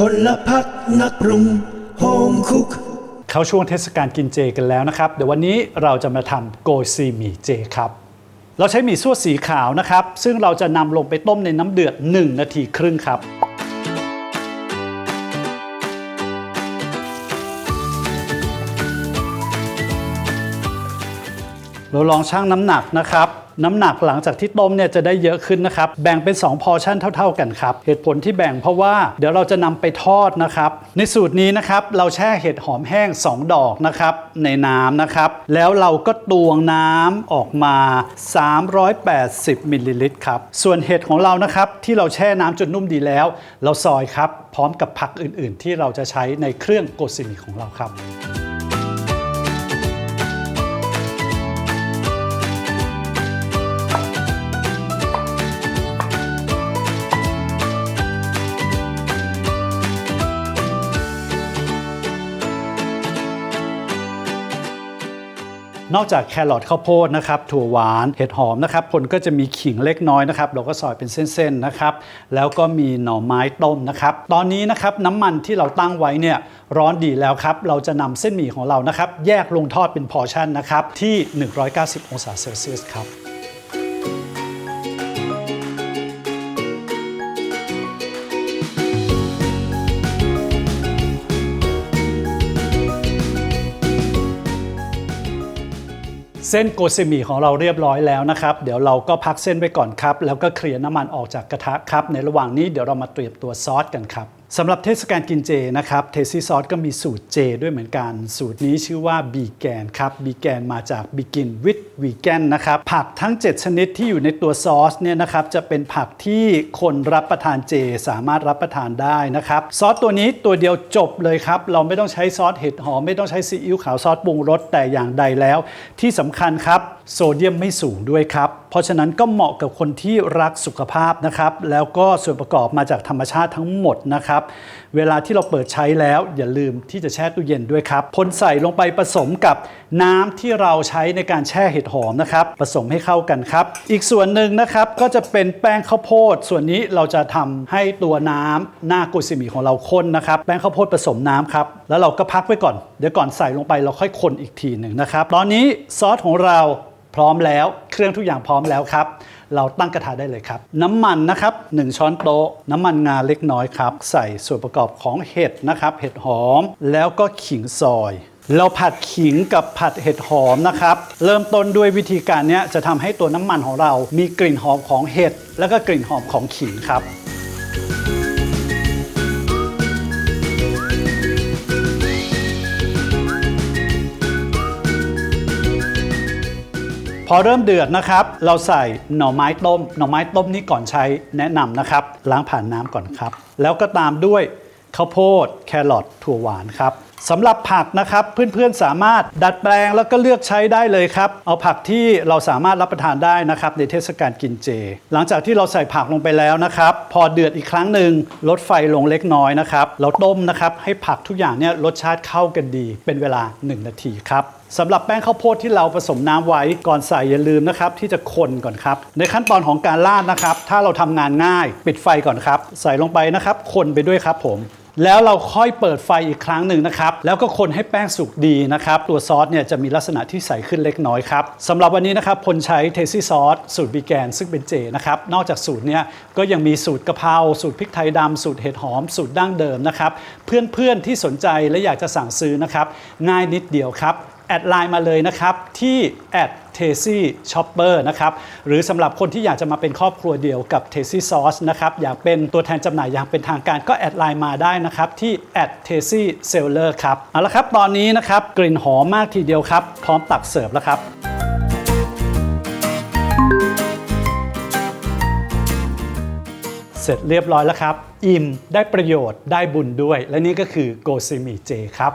พลพักนักปรุงโฮมคุก เข้าช่วงเทศกาลกินเจกันแล้วนะครับ เดี๋ยววันนี้เราจะมาทำโกยซีหมี่เจครับ เราใช้หมี่ซั่วสีขาวนะครับ ซึ่งเราจะนำลงไปต้มในน้ำเดือด 1 นาทีครึ่งครับ เราลองชั่งน้ำหนักนะครับ น้ำหนักหลังจากที่ต้มเนี่ยจะได้เยอะขึ้นนะครับ แบ่งเป็น 2 พอร์ชั่นเท่า ๆกันครับ เหตุผลที่แบ่งเพราะว่าเดี๋ยวเราจะนำไปทอดนะครับ ในสูตรนี้นะครับเราแช่เห็ดหอมแห้ง 2 ดอกนะครับในน้ำนะครับ แล้วเราก็ตวงน้ำออกมา 380มิลลิลิตรครับ ส่วนเห็ดของเรานะครับที่เราแช่น้ำจนนุ่มดีแล้ว เราซอยครับ พร้อมกับผักอื่นๆ ที่เราจะใช้ในเครื่องโกซิมิของเราครับ นอกจากแครอทข้าวโพดนะครับถั่วหวานเห็ดหอมนะครับคนก็จะมีขิงเล็กน้อยนะครับเราก็ซอยเป็นเส้นๆนะครับแล้วก็มีหน่อไม้ต้มนะครับตอนนี้นะครับน้ำมันที่เราตั้งไว้เนี่ยร้อนดีแล้วครับเราจะนำเส้นหมี่ของเรานะครับแยกลงทอดเป็นพอร์ชั่นนะครับที่ 190 องศาเซลเซียสครับ เส้นโกซิมิของเราเรียบร้อยแล้วนะครับ เดี๋ยวเราก็พักเส้นไว้ก่อนครับ แล้วก็เคลียร์น้ำมันออกจากกระทะครับ ในระหว่างนี้เดี๋ยวเรามาเตรียมตัวซอสกันครับ สำหรับเทศกาลกินเจนะครับเทซี่ซอสก็มีสูตรเจด้วยเหมือนกัน สูตรนี้ชื่อว่าบีแกนครับบีแกนมาจาก Begin with Vegan นะครับผักทั้ง 7 ชนิดที่อยู่ในตัวซอสเนี่ยนะครับจะเป็นผักที่คนรับประทานเจสามารถรับประทานได้นะครับซอสตัวนี้ตัวเดียวจบเลยครับ เราไม่ต้องใช้ซอสเห็ดหอมไม่ต้องใช้ซีอิ๊วขาวซอสปรุงรสแต่อย่างใดแล้ว ที่สำคัญครับ โซเดียมไม่สูงด้วยครับ เพราะฉะนั้นก็เหมาะกับคนที่รักสุขภาพนะครับ แล้วก็ส่วนประกอบมาจากธรรมชาติทั้งหมดนะครับ เวลาที่เราเปิดใช้แล้วอย่าลืมที่จะแช่ตู้เย็นด้วยครับพ่นใส่ลงไปผสมกับน้ำที่เราใช้ในการแช่เห็ดหอมนะครับ ผสมให้เข้ากันครับ อีกส่วนหนึ่งนะครับก็จะเป็นแป้งข้าวโพด ส่วนนี้เราจะทำให้ตัวน้ำหน้ากุซิมิของเราข้นนะครับ แป้งข้าวโพดผสมน้ำครับ แล้วเราก็พักไว้ก่อน เดี๋ยวก่อนใส่ลงไปเราค่อยคนอีกทีหนึ่งนะครับ ตอนนี้ซอสของเรา พร้อมแล้ว เครื่องทุกอย่างพร้อมแล้วครับ เราตั้งกระทะได้เลยครับ น้ำมันนะครับ 1 ช้อนโต๊ะ น้ำมันงาเล็กน้อยครับ ใส่ส่วนประกอบของเห็ดนะครับ เห็ดหอม แล้วก็ขิงซอย เราผัดขิงกับผัดเห็ดหอมนะครับ เริ่มต้นด้วยวิธีการนี้จะทำให้ตัวน้ำมันของเรา มีกลิ่นหอมของเห็ด แล้วก็กลิ่นหอมของขิงครับ พอเริ่มเดือดนะครับ เราใส่หน่อไม้ต้ม หน่อไม้ต้มนี่ก่อนใช้แนะนำนะครับ ล้างผ่านน้ำก่อนครับ แล้วก็ตามด้วยข้าวโพดแครอทถั่วหวานครับสำหรับผักนะครับเพื่อนๆสามารถดัดแปลงแล้วก็เลือกใช้ได้เลยครับ เอาผักที่เราสามารถรับประทานได้นะครับในเทศกาลกินเจ หลังจากที่เราใส่ผักลงไปแล้วนะครับ พอเดือดอีกครั้งหนึ่งลดไฟลงเล็กน้อยนะครับเราต้มนะครับให้ผักทุกอย่างเนี่ยรสชาติเข้ากันดี เป็นเวลา 1 นาทีครับสำหรับแป้งข้าวโพดที่เราผสมน้ำไว้ก่อนใส่อย่าลืมนะครับที่จะคนก่อนครับ ในขั้นตอนของการราดนะครับ ถ้าเราทำงานง่าย ปิดไฟก่อนครับ ใส่ลงไปนะครับคนไปด้วยครับผม แล้วเราค่อยเปิดไฟอีกครั้งหนึ่งนะครับ แล้วก็คนให้แป้งสุกดีนะครับ ตัวซอสเนี่ยจะมีลักษณะที่ใสขึ้นเล็กน้อยครับสำหรับวันนี้นะครับพลใช้เทซี่ซอสสูตรบีแกนซึ่งเป็นเจนะครับ นอกจากสูตรเนี่ยก็ยังมีสูตรกะเพราสูตรพริกไทยดำสูตรเห็ดหอม สูตรดั้งเดิมนะครับ เพื่อนๆที่สนใจและอยากจะสั่งซื้อนะครับ ง่ายนิดเดียวครับ แอดไลน์มาเลยนะครับ ที่แอดเทซี่ช็อปเปอร์นะครับ หรือสำหรับคนที่อยากจะมาเป็นครอบครัวเดียวกับเทซี่ซอสนะครับ อยากเป็นตัวแทนจำหน่ายอย่างเป็นทางการก็แอดไลน์มาได้นะครับ ที่แอดเทซี่เซลเลอร์ครับ เอาละครับ ตอนนี้นะครับ กลิ่นหอมมากทีเดียวครับ พร้อมตักเสิร์ฟแล้วครับเสร็จเรียบร้อยแล้วครับ อิ่มได้ประโยชน์ได้บุญด้วย และนี่ก็คือโกซิมิเจครับ